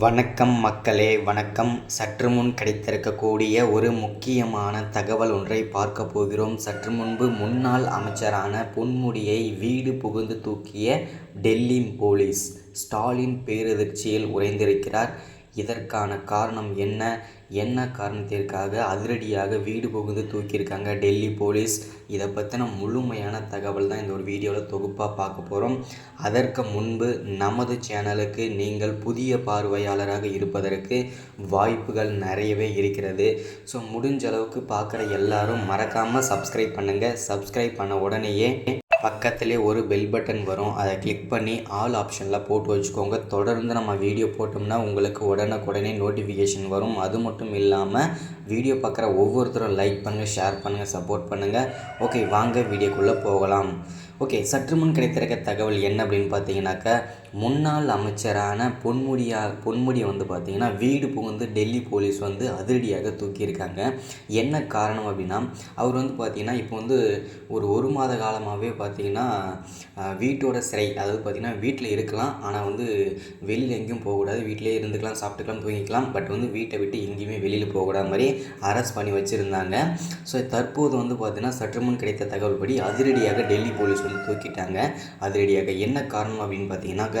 வணக்கம் மக்களே வணக்கம். சற்று முன் கிடைத்திருக்கக்கூடிய ஒரு முக்கியமான தகவல் ஒன்றை பார்க்க போகிறோம். சற்று முன்பு முன்னாள் அமைச்சரான பொன்முடியை வீடு புகுந்து தூக்கிய டெல்லி போலீஸ் ஸ்டாலின் பேரதிர்ச்சியில் உறைந்திருக்கிறார். இதற்கான காரணம் என்ன? என்ன காரணத்திற்காக அதிரடியாக வீடு புகுந்து தூக்கியிருக்காங்க டெல்லி போலீஸ்? இதை பற்றின முழுமையான தகவல் தான் இந்த ஒரு வீடியோவில் தொகுப்பாக பார்க்க போகிறோம் அதற்கு முன்பு நமது சேனலுக்கு நீங்கள் புதிய பார்வையாளராக இருப்பதற்கு வாய்ப்புகள் நிறையவே இருக்கிறது. ஸோ முடிஞ்ச அளவுக்கு பார்க்குற எல்லாரும் மறக்காமல் சப்ஸ்கிரைப் பண்ணுங்கள் சப்ஸ்கிரைப் பண்ண உடனேயே பக்கத்திலே ஒரு பெல் பட்டன் வரும். அதை கிளிக் பண்ணி ஆல் ஆப்ஷனில் போட்டு வச்சுக்கோங்க. தொடர்ந்து நம்ம வீடியோ போட்டோம்னா உங்களுக்கு உடனுக்குடனே நோட்டிஃபிகேஷன் வரும். அது மட்டும் இல்லாமல் வீடியோ பார்க்குற ஒவ்வொருத்தரும் லைக் பண்ணுங்கள் ஷேர் பண்ணுங்கள் சப்போர்ட் பண்ணுங்கள் ஓகே வாங்க வீடியோக்குள்ளே போகலாம். ஓகே சற்று முன் கிடைத்திருக்க தகவல் என்ன அப்படின்னு பார்த்தீங்கன்னாக்கா முன்னாள் அமைச்சரான பொன்முடியா பொன்முடியை வந்து பார்த்தீங்கன்னா வீடு புகுந்து டெல்லி போலீஸ் வந்து அதிரடியாக தூக்கியிருக்காங்க. என்ன காரணம் அப்படின்னா அவர் வந்து பார்த்தீங்கன்னா இப்போ வந்து ஒரு ஒரு மாத காலமாகவே பார்த்தீங்கன்னா வீட்டோட சிறை அதாவது பார்த்திங்கன்னா வீட்டில் இருக்கலாம் ஆனால் வந்து வெளியில் எங்கேயும் போகக்கூடாது. வீட்டிலே இருந்துக்கலாம் சாப்பிட்டுக்கலாம் தூங்கிக்கலாம். பட் வந்து வீட்டை விட்டு எங்கேயுமே வெளியில் போகக்கூடாத மாதிரி அரெஸ்ட் பண்ணி வச்சுருந்தாங்க. ஸோ தற்போது வந்து பார்த்தீங்கன்னா சற்று முன் கிடைத்த தகவல்படி அதிரடியாக டெல்லி போலீஸ் வந்து தூக்கிட்டாங்க. அதிரடியாக என்ன காரணம் அப்படின்னு பார்த்தீங்கன்னாக்க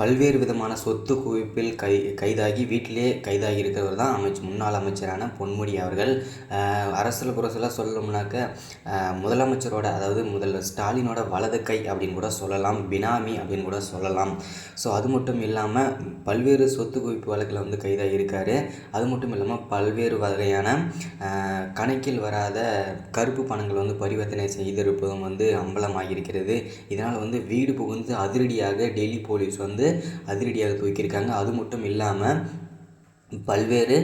பல்வேறு விதமான சொத்து குவிப்பில் கை கைதாகி வீட்டிலே கைதாகி இருக்கிறவர் தான் அமைச்சு முன்னாள் அமைச்சரான பொன்முடி அவர்கள். அரசியல் புரசலாக சொல்லணும்னாக்க முதலமைச்சரோட அதாவது முதல்வர் ஸ்டாலினோட வலது கை அப்படின்னு கூட சொல்லலாம் பினாமி அப்படின்னு கூட சொல்லலாம். ஸோ அது மட்டும் இல்லாமல் பல்வேறு சொத்து குவிப்பு வழக்கில் வந்து கைதாகி இருக்காரு அது மட்டும் இல்லாமல் பல்வேறு வகையான கணக்கில் வராத கருப்பு பணங்கள் வந்து பரிவர்த்தனை செய்திருப்பதும் வந்து அம்பலமாகியிருக்கிறது. இதனால் வந்து வீடு புகுந்து அதிரடியாக டெல்லி போலீஸ் வந்து அதிரடியாக துவக்கியிருக்காங்க. அது மட்டும் இல்லாமல் பல்வேறு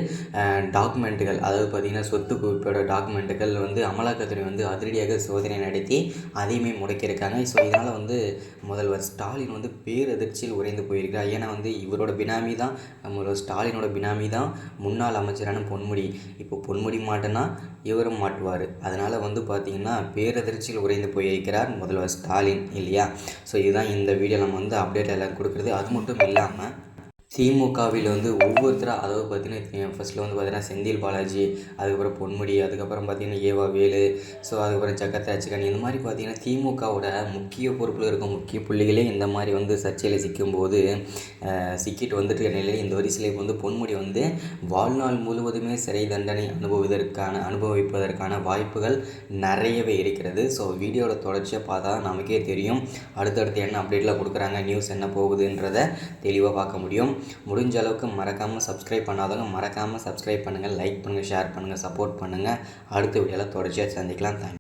டாக்குமெண்ட்டுகள் அதாவது பார்த்திங்கன்னா சொத்து குவிப்போட டாக்குமெண்ட்டுகள் வந்து அமலாக்கத்துறை வந்து அதிரடியாக சோதனை நடத்தி அதையுமே முடக்கியிருக்காங்க. ஸோ இதனால் வந்து முதல்வர் ஸ்டாலின் வந்து பேரதிர்ச்சியில் உறைந்து போயிருக்கிறார். ஏன்னா வந்து இவரோட பினாமி தான் நம்மளோட ஸ்டாலினோட பினாமி தான் முன்னாள் அமைச்சரான பொன்முடி. இப்போ பொன்முடி மாட்டேன்னா இவரும் மாட்டுவார். அதனால் வந்து பார்த்திங்கன்னா பேரதிர்ச்சியில் உறைந்து போயிருக்கிறார் முதல்வர் ஸ்டாலின் இல்லையா? ஸோ இதுதான் இந்த வீடியோ நம்ம வந்து அப்டேட் எல்லாம் கொடுக்குறது. அது மட்டும் இல்லாமல் திமுகவில் வந்து ஒவ்வொருத்தராக அதாவது பார்த்தீங்கன்னா ஃபஸ்ட்டில் வந்து பார்த்தீங்கன்னா செந்தில் பாலாஜி அதுக்கப்புறம் பொன்முடி அதுக்கப்புறம் பார்த்தீங்கன்னா ஏவா வேலு ஸோ அதுக்கப்புறம் ஜெகத் ராஜ்கன் இந்த மாதிரி பார்த்தீங்கன்னா திமுகவோட முக்கிய பொறுப்பில் இருக்கும் முக்கிய புள்ளிகளே இந்த மாதிரி வந்து சர்ச்சையில் சிக்கும்போது சிக்கிட்டு வந்துட்டு நிலையில் இந்த வரிசையில் வந்து பொன்முடி வந்து வாழ்நாள் முழுவதுமே சிறை தண்டனை அனுபவிதற்கான அனுபவிப்பதற்கான வாய்ப்புகள் நிறையவே இருக்கிறது. ஸோ வீடியோட தொடர்ச்சியாக பார்த்தா நமக்கே தெரியும். அடுத்தடுத்து என்ன அப்டேட்லாம் கொடுக்குறாங்க நியூஸ் என்ன போகுதுன்றதை தெளிவாக பார்க்க முடியும். முடிஞ்ச அளவுக்கு மறக்காமல் சப்ஸ்கிரைப் பண்ணாதவங்க மறக்காமல் சப்ஸ்கிரைப் பண்ணுங்கள் லைக் பண்ணுங்கள் ஷேர் பண்ணுங்கள் சப்போர்ட் பண்ணுங்கள் அடுத்த வீடியோவில் தொடர்ச்சியாக சந்திக்கலாம். தேங்க்